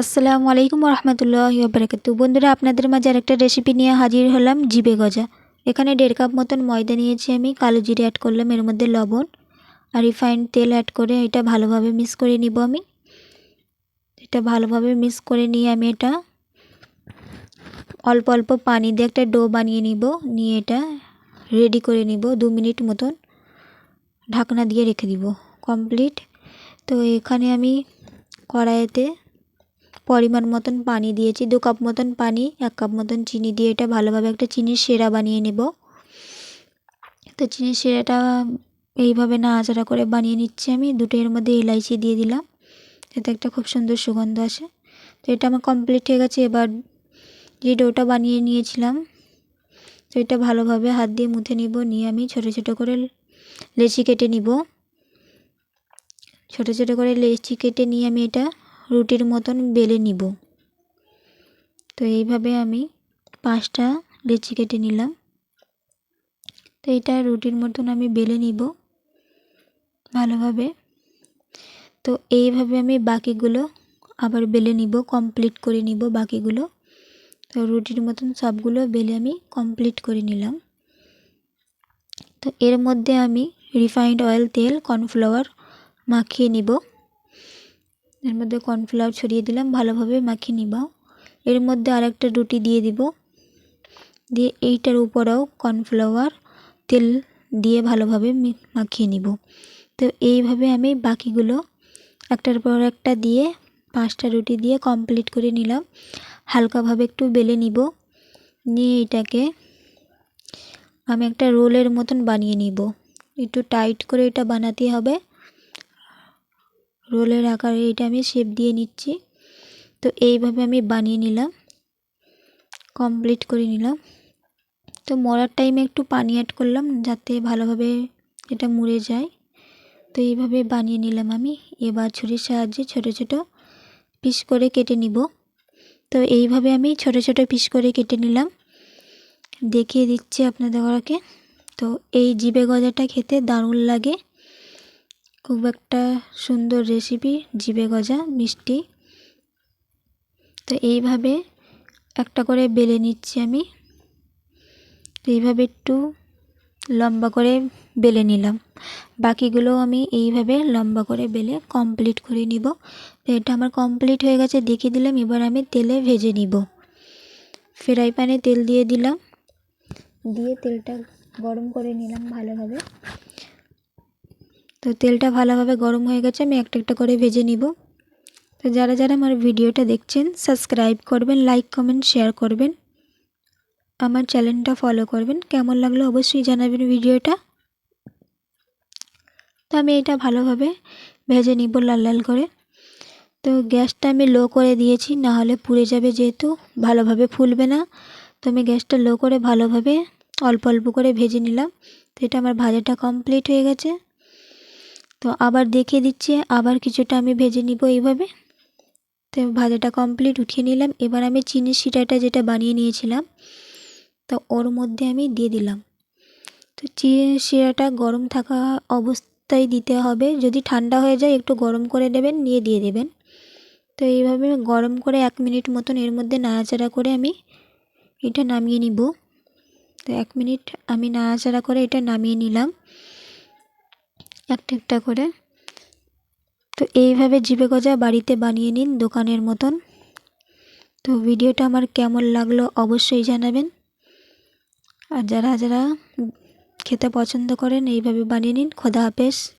আসসালামু আলাইকুম রহমতুল্লাহ বারাকাতু বন্ধুরা, আপনাদের মাঝে আরেকটা রেসিপি নিয়ে হাজির হলাম জিবে গজা। এখানে দেড় কাপ মতন ময়দা নিয়েছি আমি, কালো জিরে অ্যাড করলাম, এর মধ্যে লবণ আর রিফাইন্ড তেল অ্যাড করে এটা ভালোভাবে মিক্স করে নিব আমি। এটা ভালোভাবে মিক্স করে নিয়ে আমি এটা অল্প অল্প পানি দিয়ে একটা ডো বানিয়ে নিব, নিয়ে এটা রেডি করে নিব, দু মিনিট মতন ঢাকনা দিয়ে রেখে দিব কমপ্লিট তো এখানে আমি কড়াইতে পরিমাণ মতন পানি দিয়েছি, দু কাপ মতন পানি, এক কাপ মতন চিনি দিয়ে এটা ভালোভাবে একটা চিনির সেরা বানিয়ে নেব। তো চিনির সেরাটা এইভাবে না নাড়াচাড়া করে বানিয়ে নিচ্ছি আমি, দুটো এর মধ্যে এলাইচি দিয়ে দিলাম। যাতে একটা খুব সুন্দর সুগন্ধ আসে। তো এটা আমার কমপ্লিট হয়ে গেছে, এবার যে ডোটা বানিয়ে নিয়েছিলাম, তো এটা ভালোভাবে হাত দিয়ে মুথে নিব, নিয়ে আমি ছোট ছোট করে লেচি কেটে নিব। ছোট ছোট করে লেচি কেটে নিয়ে আমি এটা রুটির মতন বেলে নিব। তো এইভাবে আমি পাঁচটা লেচি কেটে নিলাম। তো এটা রুটির মতন আমি বেলে নিব ভালোভাবে। তো এইভাবে আমি বাকিগুলো আবার বেলে নিব কমপ্লিট করে নিব বাকিগুলো। তো রুটির মতন সবগুলো বেলে আমি কমপ্লিট করে নিলাম। তো এর মধ্যে আমি রিফাইন্ড অয়েল তেল কর্নফ্লাওয়ার মাখিয়ে নিব। এর মধ্যে কর্নফ্লাওয়ার ছড়িয়ে দিলাম, ভালোভাবে মাখিয়ে নিব। এর মধ্যে আরেকটা রুটি দিয়ে দিব। দিয়ে এইটার উপরেও কর্নফ্লাওয়ার তেল দিয়ে ভালোভাবে মাখিয়ে নিব। তো এইভাবে আমি বাকিগুলো একটার পর একটা দিয়ে পাঁচটা রুটি দিয়ে কমপ্লিট করে নিলাম। হালকাভাবে একটু বেলে নিব। নিয়ে এটাকে আমি একটা রোলের মতন বানিয়ে নিব। একটু টাইট করে এটা বানাতে হবে। রোলের আকারে এটা আমি শেপ দিয়ে নিচ্ছি। তো এইভাবে আমি বানিয়ে নিলাম কমপ্লিট করে নিলাম। তো মরার টাইমে একটু পানি অ্যাড করলাম যাতে ভালোভাবে এটা মুড়ে যায়। তো এইভাবে বানিয়ে নিলাম আমি। এবার ছুরির সাহায্যে ছোট ছোট পিস করে কেটে নিব। তো এইভাবে আমি ছোট ছোট পিস করে কেটে নিলাম। দেখিয়ে দিচ্ছি আপনাদের ওরাকে। তো এই জিবে গজাটা খেতে দারুণ লাগে। খুব একটা সুন্দর রেসিপি জিবে গজা, মিষ্টি। তো এইভাবে একটা করে বেলে নিচ্ছি আমি। এইভাবে একটু লম্বা করে বেলে নিলাম। বাকিগুলো আমি এইভাবে লম্বা করে বেলে কমপ্লিট করে নিব। তো এটা আমার কমপ্লিট হয়ে গেছে, দেখিয়ে দিলাম। এবার আমি তেলে ভেজে নিব। ফ্রাই প্যানে তেল দিয়ে দিলাম। দিয়ে তেলটা গরম করে নিলাম ভালোভাবে। তো তেলটা ভালোভাবে গরম হয়ে গেছে, আমি একটা একটা করে ভেজে নিব। তো যারা যারা আমার ভিডিওটা দেখছেন সাবস্ক্রাইব করবেন লাইক কমেন্ট শেয়ার করবেন। আমার চ্যানেলটা ফলো করবেন। কেমন লাগল অবশ্যই জানাবেন ভিডিওটা। তো আমি এটা ভালোভাবে ভেজে নিব লাল লাল করে। তো গ্যাসটা আমি লো করে দিয়েছি না হলে পুড়ে যাবে যেহেতু, ভালোভাবে ফুলবে না। তো আমি গ্যাসটা লো করে ভালোভাবে অল্প অল্প করে ভেজে নিলাম। তো এটা আমার ভাজাটা কমপ্লিট হয়ে গেছে। তো আবার দেখিয়ে দিচ্ছি, আবার কিছুটা আমি ভেজে নিব এইভাবে। তো ভাজাটা কমপ্লিট উঠিয়ে নিলাম। এবার আমি চিনির শিরাটা যেটা বানিয়ে নিয়েছিলাম, তো ওর মধ্যে আমি দিয়ে দিলাম। তো চিনির শিরাটা গরম থাকা অবস্থায় দিতে হবে। যদি ঠান্ডা হয়ে যায়, একটু গরম করে দেবেন নিয়ে দিয়ে দেবেন। তো এইভাবে গরম করে এক মিনিট মতন এর মধ্যে নাড়াচাড়া করে আমি এটা নামিয়ে নিব। তো এক মিনিট আমি নাড়াচাড়া করে এটা নামিয়ে নিলাম। একটা একটা করে। তো এইভাবে জিবে গজা বাড়িতে বানিয়ে নিন দোকানের মতন। তো ভিডিওটা আমার কেমন লাগল অবশ্যই জানাবেন। আর যারা যারা খেতে পছন্দ করেন, এইভাবে বানিয়ে নিন। খোদা হাফেজ।